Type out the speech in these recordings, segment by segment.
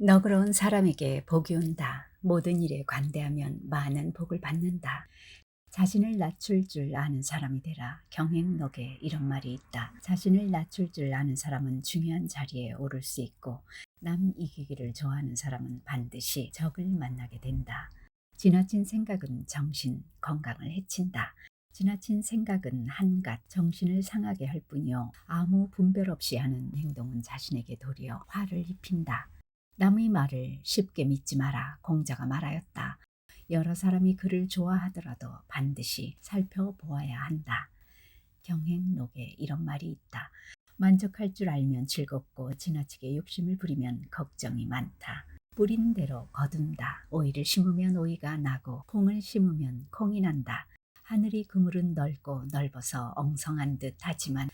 너그러운 사람에게 복이 온다. 모든 일에 관대하면 많은 복을 받는다. 자신을 낮출 줄 아는 사람이 되라. 경행록에 이런 말이 있다. 자신을 낮출 줄 아는 사람은 중요한 자리에 오를 수 있고 남 이기기를 좋아하는 사람은 반드시 적을 만나게 된다. 지나친 생각은 정신, 건강을 해친다. 지나친 생각은 한갓 정신을 상하게 할 뿐이요. 아무 분별 없이 하는 행동은 자신에게 도리어 화를 입힌다. 남의 말을 쉽게 믿지 마라. 공자가 말하였다. 여러 사람이 그를 좋아하더라도 반드시 살펴보아야 한다. 경행록에 이런 말이 있다. 만족할 줄 알면 즐겁고 지나치게 욕심을 부리면 걱정이 많다. 뿌린 대로 거둔다. 오이를 심으면 오이가 나고 콩을 심으면 콩이 난다. 하늘이 그물은 넓고 넓어서 엉성한 듯 하지만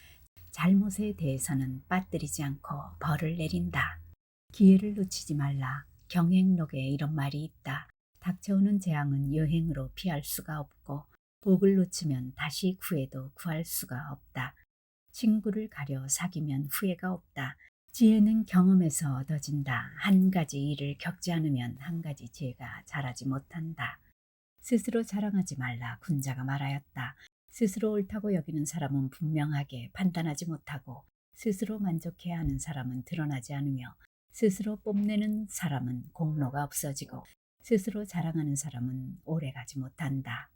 잘못에 대해서는 빠뜨리지 않고 벌을 내린다. 기회를 놓치지 말라. 경행록에 이런 말이 있다. 닥쳐오는 재앙은 여행으로 피할 수가 없고 복을 놓치면 다시 구해도 구할 수가 없다. 친구를 가려 사귀면 후회가 없다. 지혜는 경험에서 얻어진다. 한 가지 일을 겪지 않으면 한 가지 지혜가 자라지 못한다. 스스로 자랑하지 말라 군자가 말하였다. 스스로 옳다고 여기는 사람은 분명하게 판단하지 못하고 스스로 만족해야 하는 사람은 드러나지 않으며 스스로 뽐내는 사람은 공로가 없어지고 스스로 자랑하는 사람은 오래가지 못한다.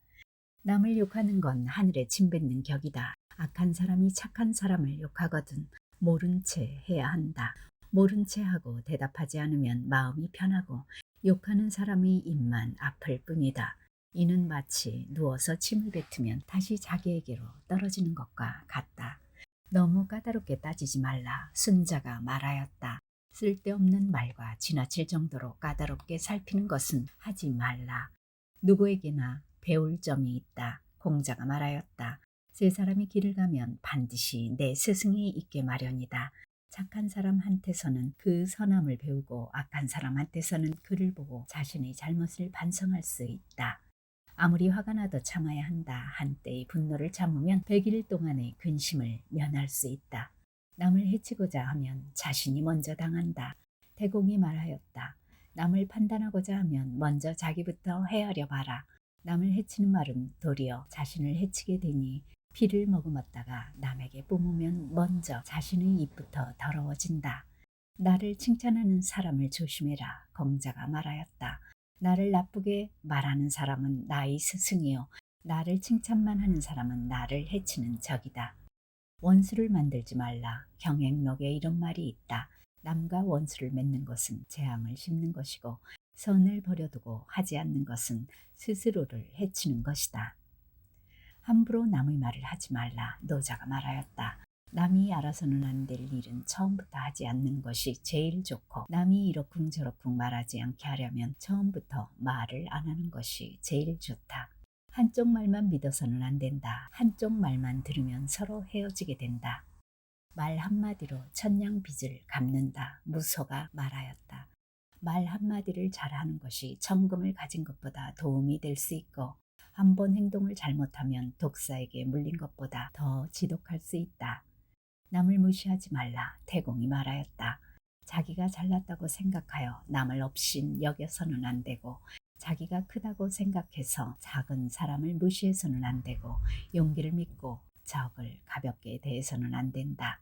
남을 욕하는 건 하늘에 침뱉는 격이다. 악한 사람이 착한 사람을 욕하거든 모른 채 해야 한다. 모른 채 하고 대답하지 않으면 마음이 편하고 욕하는 사람의 입만 아플 뿐이다. 이는 마치 누워서 침을 뱉으면 다시 자기에게로 떨어지는 것과 같다. 너무 까다롭게 따지지 말라. 순자가 말하였다. 쓸데없는 말과 지나칠 정도로 까다롭게 살피는 것은 하지 말라. 누구에게나 배울 점이 있다. 공자가 말하였다. 세 사람이 길을 가면 반드시 내 스승이 있게 마련이다. 착한 사람한테서는 그 선함을 배우고 악한 사람한테서는 그를 보고 자신의 잘못을 반성할 수 있다. 아무리 화가 나도 참아야 한다. 한때의 분노를 참으면 백일 동안의 근심을 면할 수 있다. 남을 해치고자 하면 자신이 먼저 당한다. 태공이 말하였다. 남을 판단하고자 하면 먼저 자기부터 헤아려 봐라. 남을 해치는 말은 도리어 자신을 해치게 되니 피를 머금었다가 남에게 뿜으면 먼저 자신의 입부터 더러워진다. 나를 칭찬하는 사람을 조심해라. 공자가 말하였다. 나를 나쁘게 말하는 사람은 나의 스승이요. 나를 칭찬만 하는 사람은 나를 해치는 적이다. 원수를 만들지 말라. 경행록에 이런 말이 있다. 남과 원수를 맺는 것은 재앙을 심는 것이고 선을 버려두고 하지 않는 것은 스스로를 해치는 것이다. 함부로 남의 말을 하지 말라. 노자가 말하였다. 남이 알아서는 안 될 일은 처음부터 하지 않는 것이 제일 좋고 남이 이러쿵저러쿵 말하지 않게 하려면 처음부터 말을 안 하는 것이 제일 좋다. 한쪽 말만 믿어서는 안 된다. 한쪽 말만 들으면 서로 헤어지게 된다. 말 한마디로 천냥 빚을 갚는다. 무소가 말하였다. 말 한마디를 잘하는 것이 천금을 가진 것보다 도움이 될 수 있고 한 번 행동을 잘못하면 독사에게 물린 것보다 더 지독할 수 있다. 남을 무시하지 말라. 태공이 말하였다. 자기가 잘났다고 생각하여 남을 없인 여겨서는 안 되고 자기가 크다고 생각해서 작은 사람을 무시해서는 안 되고 용기를 믿고 적을 가볍게 대해서는 안 된다.